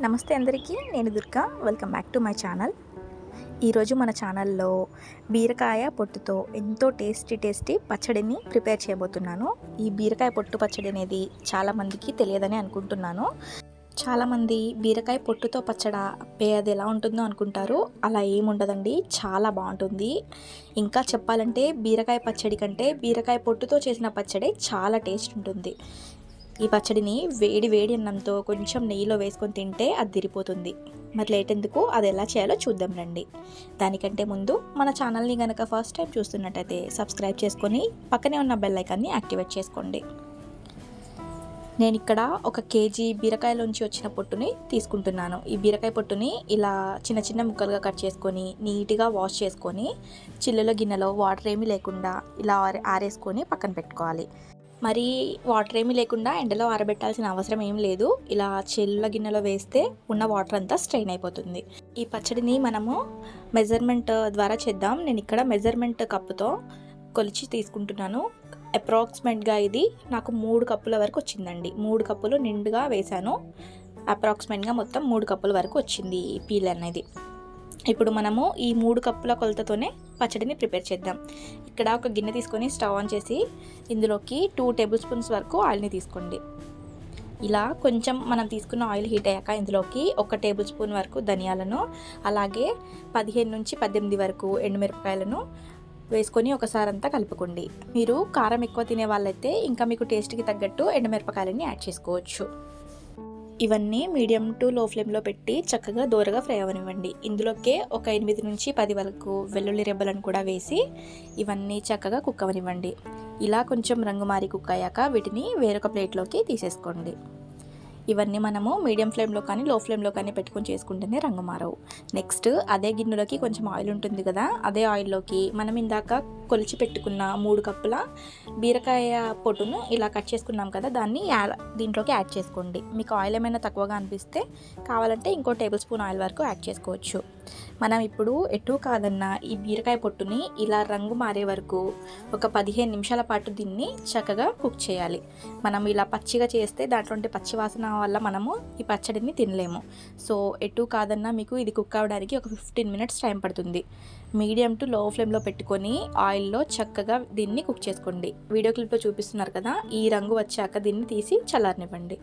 నమస్తే అందరికీ నేను Durga. Welcome back to my channel ఈరోజు మన ఛానల్లో బీరకాయ పొట్టుతో ఎంతో టేస్టీ టేస్టీ పచ్చడిని ప్రిపేర్ చేయబోతున్నాను. ఈ బీరకాయ పొట్టు పచ్చడి అనేది చాలామందికి తెలియదని అనుకుంటున్నాను. చాలామంది బీరకాయ పొట్టుతో పచ్చడ అప్పే అది ఎలా ఉంటుందో అనుకుంటారు. అలా ఏముండదండి చాలా బాగుంటుంది. ఇంకా చెప్పాలంటే బీరకాయ పచ్చడి కంటే బీరకాయ పొట్టుతో చేసిన పచ్చడి చాలా టేస్ట్ ఉంటుంది. ఈ పచ్చడిని వేడి వేడి అన్నంతో కొంచెం నెయ్యిలో వేసుకొని తింటే అది తిరిపోతుంది మరి లేట్ ఎందుకు? అది ఎలా చేయాలో చూద్దాం రండి. దానికంటే ముందు మన ఛానల్ని కనుక ఫస్ట్ టైం చూస్తున్నట్టయితే సబ్స్క్రైబ్ చేసుకొని పక్కనే ఉన్న బెల్ ఐకాన్ని యాక్టివేట్ చేసుకోండి. నేను ఇక్కడ ఒక కేజీ బీరకాయలోంచి వచ్చిన పొట్టుని తీసుకుంటున్నాను. ఈ బీరకాయ పొట్టుని ఇలా చిన్న చిన్న ముక్కలుగా కట్ చేసుకొని నీట్గా వాష్ చేసుకొని చిల్లుల గిన్నెలో వాటర్ ఏమీ లేకుండా ఇలా ఆరే- ఆరేసుకొని పక్కన పెట్టుకోవాలి. మరి వాటర్ ఏమీ లేకుండా ఎండలో ఆరబెట్టాల్సిన అవసరం ఏం లేదు. ఇలా చెల్లుల గిన్నెలో వేస్తే ఉన్న వాటర్ అంతా స్ట్రెయిన్ అయిపోతుంది. ఈ పచ్చడిని మనము మెజర్మెంట్ ద్వారా చేద్దాం. నేను ఇక్కడ మెజర్మెంట్ కప్పుతో కొలిచి తీసుకుంటున్నాను. అప్రాక్సిమేట్గా ఇది నాకు మూడు కప్పుల వరకు వచ్చిందండి. మూడు కప్పులు నిండుగా వేశాను. అప్రాక్సిమేట్గా మొత్తం మూడు కప్పుల వరకు వచ్చింది ఈ పీల్ అనేది. ఇప్పుడు మనము ఈ మూడు కప్పుల కొలతతోనే పచ్చడిని ప్రిపేర్ చేద్దాం. ఇక్కడ ఒక గిన్నె తీసుకొని స్టవ్ ఆన్ చేసి ఇందులోకి టూ టేబుల్ స్పూన్స్ వరకు ఆయిల్ని తీసుకోండి. ఇలా కొంచెం మనం తీసుకున్న ఆయిల్ హీట్ అయ్యాక ఇందులోకి ఒక టేబుల్ స్పూన్ వరకు ధనియాలను అలాగే పదిహేను నుంచి పద్దెనిమిది వరకు ఎండుమిరపకాయలను వేసుకొని ఒకసారి అంతా కలుపుకోండి. మీరు కారం ఎక్కువ తినే వాళ్ళైతే ఇంకా మీకు టేస్ట్కి తగ్గట్టు ఎండుమిరపకాయలని యాడ్ చేసుకోవచ్చు. ఇవన్నీ మీడియం టు లో ఫ్లేమ్లో పెట్టి చక్కగా దూరగా ఫ్రై అవనివ్వండి. ఇందులోకే ఒక ఎనిమిది నుంచి పది వరకు వెల్లుల్లి రెబ్బలను కూడా వేసి ఇవన్నీ చక్కగా కుక్ అవనివ్వండి. ఇలా కొంచెం రంగు మారి కుక్ అయ్యాక వీటిని వేరొక ప్లేట్లోకి తీసేసుకోండి. ఇవన్నీ మనము మీడియం ఫ్లేమ్లో కానీ లో ఫ్లేమ్లో కానీ పెట్టుకొని చేసుకుంటేనే రంగు మారవు నెక్స్ట్ అదే గిన్నెలోకి కొంచెం ఆయిల్ ఉంటుంది కదా అదే ఆయిల్లోకి మనం ఇందాక కొలిచి పెట్టుకున్న మూడు కప్పుల బీరకాయ పొట్టును ఇలా కట్ చేసుకున్నాం కదా దాన్ని యా- దీంట్లోకి యాడ్ చేసుకోండి. మీకు ఆయిల్ ఏమైనా తక్కువగా అనిపిస్తే కావాలంటే ఇంకో టేబుల్ స్పూన్ ఆయిల్ వరకు యాడ్ చేసుకోవచ్చు. మనం ఇప్పుడు ఎటు కాదన్నా ఈ బీరకాయ పొట్టుని ఇలా రంగు మారే వరకు ఒక పదిహేను నిమిషాల పాటు దీన్ని చక్కగా కుక్ చేయాలి. మనం ఇలా పచ్చిగా చేస్తే దాంట్లో పచ్చి వాసన వల్ల మనము ఈ పచ్చడిని తినలేము. సో ఎటు కాదన్నా మీకు ఇది కుక్ అవ్వడానికి ఒక ఫిఫ్టీన్ మినిట్స్ టైం పడుతుంది. మీడియం టు లో ఫ్లేమ్లో పెట్టుకొని ఆయిల్లో చక్కగా దీన్ని కుక్ చేసుకోండి. వీడియో క్లిప్లో చూపిస్తున్నారు కదా ఈ రంగు వచ్చాక దీన్ని తీసి చల్లారనివ్వండి.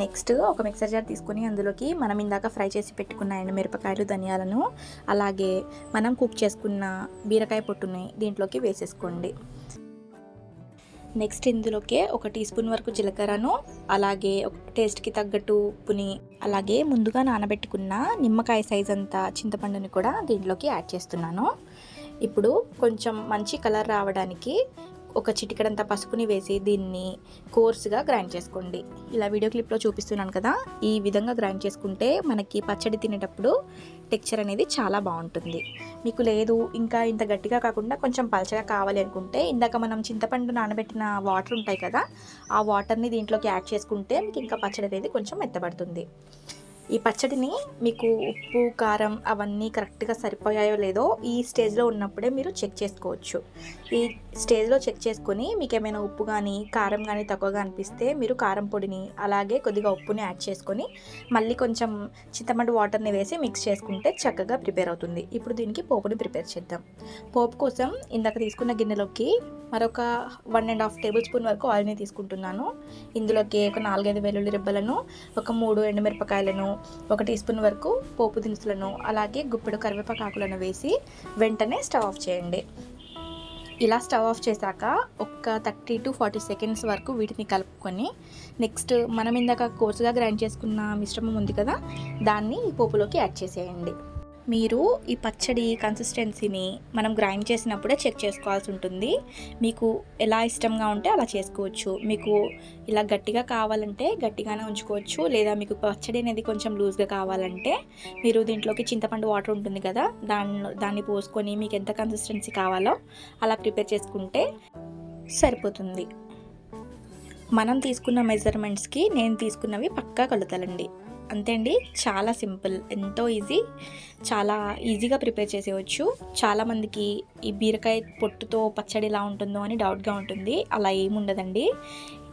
నెక్స్ట్ ఒక మిక్సర్ జార్ తీసుకొని అందులోకి మనం ఇందాక ఫ్రై చేసి పెట్టుకున్న ఎండుమిరపకాయలు ధనియాలను అలాగే మనం కుక్ చేసుకున్న బీరకాయ పొట్టుని దీంట్లోకి వేసేసుకోండి. నెక్స్ట్ ఇందులోకే ఒక టీ స్పూన్ వరకు జీలకర్రను అలాగే ఒక టేస్ట్కి తగ్గట్టు ఉప్పుని అలాగే ముందుగా నానబెట్టుకున్న నిమ్మకాయ సైజ్ అంతా చింతపండుని కూడా దీంట్లోకి యాడ్ చేస్తున్నాను. ఇప్పుడు కొంచెం మంచి కలర్ రావడానికి ఒక చిటికడంత పసుపుని వేసి దీన్ని కోర్స్గా గ్రైండ్ చేసుకోండి. ఇలా వీడియో క్లిప్లో చూపిస్తున్నాను కదా ఈ విధంగా గ్రైండ్ చేసుకుంటే మనకి పచ్చడి తినేటప్పుడు టెక్చర్ అనేది చాలా బాగుంటుంది. మీకు లేదు ఇంకా ఇంత గట్టిగా కాకుండా కొంచెం పలచగా కావాలి అనుకుంటే ఇందాక మనం చింతపండు నానబెట్టిన వాటర్ ఉంటాయి కదా ఆ వాటర్ని దీంట్లోకి యాడ్ చేసుకుంటే మీకు ఇంకా పచ్చడి అనేది కొంచెం మెత్తబడుతుంది. ఈ పచ్చడిని మీకు ఉప్పు కారం అవన్నీ కరెక్ట్గా సరిపోయాయో లేదో ఈ స్టేజ్లో ఉన్నప్పుడే మీరు చెక్ చేసుకోవచ్చు. ఈ స్టేజ్లో చెక్ చేసుకొని మీకు ఏమైనా ఉప్పు కానీ కారం కానీ తక్కువగా అనిపిస్తే మీరు కారం పొడిని అలాగే కొద్దిగా ఉప్పుని యాడ్ చేసుకొని మళ్ళీ కొంచెం చింతపండు వాటర్ని వేసి మిక్స్ చేసుకుంటే చక్కగా ప్రిపేర్ అవుతుంది. ఇప్పుడు దీనికి పోపుని ప్రిపేర్ చేద్దాం. పోపు కోసం ఇందాక తీసుకున్న గిన్నెలోకి మరొక one and half tablespoon వరకు ఆయిల్ని తీసుకుంటున్నాను. ఇందులోకి ఒక నాలుగైదు వెల్లుల్లి రెబ్బలను ఒక మూడు ఎండుమిరపకాయలను ఒక టీ స్పూన్ వరకు పోపు దినుసులను అలాగే గుప్పెడు కరివేపాకు ఆకులను వేసి వెంటనే స్టవ్ ఆఫ్ చేయండి. ఇలా స్టవ్ ఆఫ్ చేశాక ఒక థర్టీ టు ఫార్టీ సెకండ్స్ వరకు వీటిని కలుపుకొని నెక్స్ట్ మనం ఇందాక కోర్సుగా గ్రైండ్ చేసుకున్న మిశ్రమం ఉంది కదా దాన్ని ఈ పోపులోకి యాడ్ చేసేయండి. మీరు ఈ పచ్చడి కన్సిస్టెన్సీని మనం గ్రైండ్ చేసినప్పుడే చెక్ చేసుకోవాల్సి ఉంటుంది. మీకు ఎలా ఇష్టంగా ఉంటే అలా చేసుకోవచ్చు. మీకు ఇలా గట్టిగా కావాలంటే గట్టిగానే ఉంచుకోవచ్చు. లేదా మీకు పచ్చడి అనేది కొంచెం లూజ్గా కావాలంటే మీరు దీంట్లోకి చింతపండు వాటర్ ఉంటుంది కదా దాన్ని దాన్ని పోసుకొని మీకు ఎంత కన్సిస్టెన్సీ కావాలో అలా ప్రిపేర్ చేసుకుంటే సరిపోతుంది. మనం తీసుకున్న మెజర్మెంట్స్కి నేను తీసుకున్నవి పక్కా కొలతలండి. అంతే అండి. చాలా సింపుల్ ఎంతో ఈజీ చాలా ఈజీగా ప్రిపేర్ చేసేయచ్చు. చాలామందికి ఈ బీరకాయ పొట్టుతో పచ్చడి ఎలా ఉంటుందో అని డౌట్గా ఉంటుంది. అలా ఏముండదండి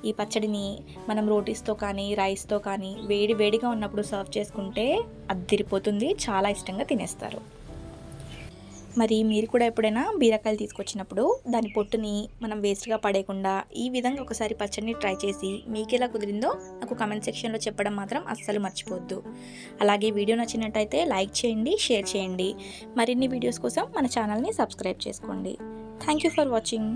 ఈ పచ్చడిని మనం రోటీస్తో కానీ రైస్తో కానీ వేడి వేడిగా ఉన్నప్పుడు సర్వ్ చేసుకుంటే అద్దిరిపోతుంది చాలా ఇష్టంగా తినేస్తారు. మరి మీరు కూడా ఎప్పుడైనా బీరకాయలు తీసుకొచ్చినప్పుడు దాని పొట్టుని మనం వేస్ట్గా పడేయకుండా ఈ విధంగా ఒకసారి పచ్చడిని ట్రై చేసి మీకు ఎలా కుదిరిందో నాకు కమెంట్ సెక్షన్లో చెప్పడం మాత్రం అస్సలు మర్చిపోవద్దు. అలాగే వీడియో నచ్చినట్టయితే లైక్ చేయండి షేర్ చేయండి. మరిన్ని వీడియోస్ కోసం మన ఛానల్ని సబ్స్క్రైబ్ చేసుకోండి. Thank you for watching